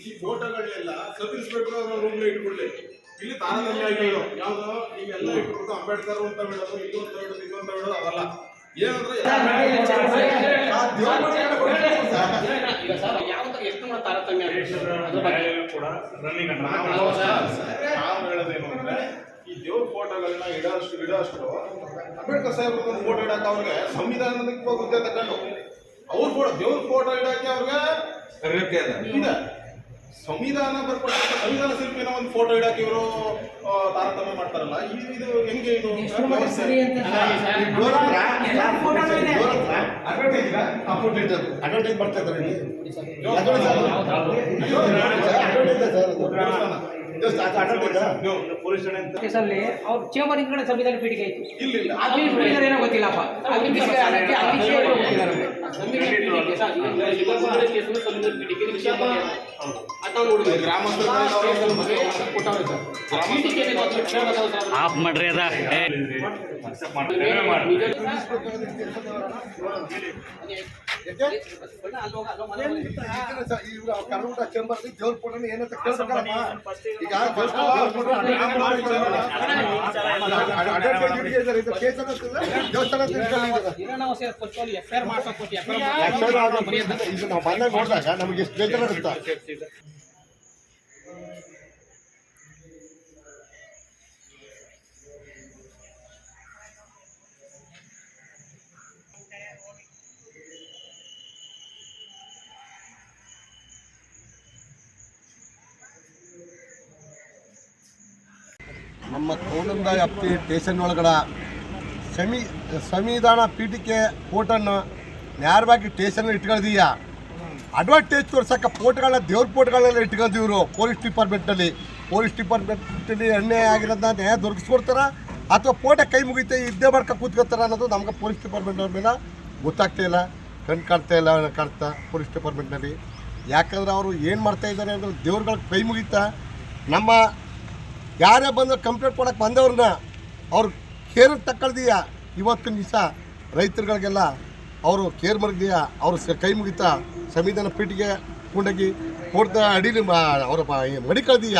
ಈ ಫೋಟೋಗಳನ್ನೆಲ್ಲ sub inspector ಅವರ ರೂಮ್ ಇಟ್ಕೊಳ್ಳಿ ಇಲ್ಲಿ ತಾರತಮ್ಯ ಆಗಿರೋ ಯಾವ್ದು ನೀವೆಲ್ಲ ಇಟ್ಬಿಟ್ಟು ಅಂಬೇಡ್ಕರ್ ಅಂತ ಹೇಳೋದು ಇದೊಂದು ಅಂತ ಇದೊಂದು ಹೇಳೋದು ಅದಲ್ಲ ಏನಂದ್ರೆ ತಾರತಮ್ಯ ಕೂಡ ರನ್ನಿಂಗ್ ನಾವು ಹೇಳೋದೇನು ಅಂದ್ರೆ ಈ ದೇವ್ರ ಫೋಟೋಗಳನ್ನ ಇಡೋಷ್ಟು ಇಡೋಷ್ಟು ಅಂಬೇಡ್ಕರ್ ಸಾಹೇಬ್ರ ಒಂದು ಫೋಟೋ ಇಡಕ್ಕೆ ಅವ್ರಿಗೆ ಸಂವಿಧಾನದಕ್ಕೆ ಹುದ್ದೆ ತಗೊಂಡು ಅವ್ರ ಫೋಟೋ ದೇವ್ರ ಫೋಟೋ ಇಡಕ್ಕೆ ಅವ್ರಿಗೆ ಇದೆ. ಸಂವಿಧಾನ ಬರ್ಕೊಟ್ಟು ಸಂವಿಧಾನ ಶಿಲ್ಪಿನ ಒಂದು ಫೋಟೋ ಇಡಕ್ಕೆ ಇವರು ತಾರತಮ್ಯ ಮಾಡ್ತಾರಲ್ಲ ಇದು ಇದು ಹೆಂಗೆ ಇದು? ಅಡ್ವರ್ಟೈಸ್ ಮಾಡ್ತಾ ಇದ್ದಾರೆ ಇಲ್ಲಿ. ದೇವಸ್ಥಾನ. ಪೊಲೀಸ್ ಠಾಣೆ ಅಂತ. ಕೇಸಲ್ಲಿ ಅವ್ರ ಚೇಂಬರ್ ಹಿಂದ್ಗಡೆ ಸಂವಿಧಾನ ಪೀಠಿಗೆ ಐತಿ ಇಲ್ಲ ಇಲ್ಲ. ಅಲ್ಲಿ ಏನೋ ಗೊತ್ತಿಲ್ಲಪ್ಪ. ಅಲ್ಲಿ ಗೊತ್ತಿಲ್ಲ. ನಮ್ಗೆ. ಆಫ್ ಮಾಡ್ರಿ ಅದ. ಕರ್ನಾಟಕ ಚೇಂಬರ್ ದೇವ್ರ ಏನಂತ ಈಗ ಅಡ್ವರ್ಟೈಸ್ ನೋಡಿದಾಗ ನಮಗೆ ಕೇಸ್ ಅನ್ನೋದಿಲ್ಲ ದೇವಸ್ಥಾನ ಅಂತ ಇಟ್ಕೊಂಡಿದ್ದಾರೆ. ಈಗ ನಾವು ಸೇರಿ ಫಸ್ಟ್ ಅಲ್ಲಿ ಎಫ್ ಐ ಆರ್ ಮಾಡ್ಸಕ್ ಕೊಟ್ಟು ಎಫ್ ಐ Actually ಅದು ಇದು ನಾವು ಬಂದಾಗ ನೋಡಿದಾಗ ನಮಗೆ ಎಷ್ಟು ಬೇಜಾರಾಗುತ್ತೆ ನಮ್ಮ ಕೌಲಂದ ವ್ಯಾಪ್ತಿ ಸ್ಟೇಷನ್ ಒಳಗಡೆ ಸಮಿ, ಸಂವಿಧಾನ ಪೀಠಕ್ಕೆ ಫೋಟೋನ ನೇರವಾಗಿ ಸ್ಟೇಷನ್ ಇಟ್ಕೊಳ್ದೀಯ ಅಡ್ವರ್ಟೈಸ್ ತೋರ್ಸಕ್ಕೆ ಫೋಟೋಗಳನ್ನ ದೇವ್ರ ಫೋಟೋಗಳನ್ನೆಲ್ಲ ಇಟ್ಕೊಂಡಿವ್ರು ಪೊಲೀಸ್ ಡಿಪಾರ್ಟ್ಮೆಂಟಲ್ಲಿ ಪೊಲೀಸ್ ಡಿಪಾರ್ಟ್ಮೆಂಟಲ್ಲಿ ಅನ್ಯಾಯ ಆಗಿರೋದನ್ನ ನ್ಯಾಯ ದೊರಕಿಸ್ಕೊಡ್ತಾರ? ಅಥವಾ ಫೋಟೋ ಕೈ ಮುಗಿತೆ ಇದ್ದೇ ಮಾಡ್ಕೊ ಕೂತ್ಕೊತಾರ ಅನ್ನೋದು ನಮ್ಗೆ ಪೊಲೀಸ್ ಡಿಪಾರ್ಟ್ಮೆಂಟ್ ಅವ್ರ ಮೇಲೆ ಗೊತ್ತಾಗ್ತಾ ಇಲ್ಲ, ಕಣ್ ಕಾಣ್ತಾ ಇಲ್ಲ ಕಾಣ್ತಾ ಪೊಲೀಸ್ ಡಿಪಾರ್ಟ್ಮೆಂಟ್ನಲ್ಲಿ ಯಾಕಂದ್ರೆ ಅವರು ಏನು ಮಾಡ್ತಾ ಇದ್ದಾರೆ ಅಂದ್ರೆ ದೇವ್ರುಗಳಿಗೆ ಕೈ ಮುಗಿತಾ ನಮ್ಮ ಯಾರೇ ಬಂದು ಕಂಪ್ಲೇಂಟ್ ಕೊಡೋಕ್ಕೆ ಬಂದವ್ರನ್ನ ಅವ್ರು ಕೇರ್ ತಕ್ಕಳ್ದೀಯ ಇವತ್ತಿನ ದಿವಸ ರೈತರುಗಳಿಗೆಲ್ಲ ಅವರು ಕೇರ್ ಮರ್ದೀಯ ಅವರು ಕೈ ಮುಗಿತಾ ಸಂವಿಧಾನ ಪೀಠಿಗೆ ಕೊಂಡೋಗಿ ಕೊಡ್ತಾ ಅಡಿಲಿ ಅವರು ಮಡಿ ಕಳ್ದೀಯ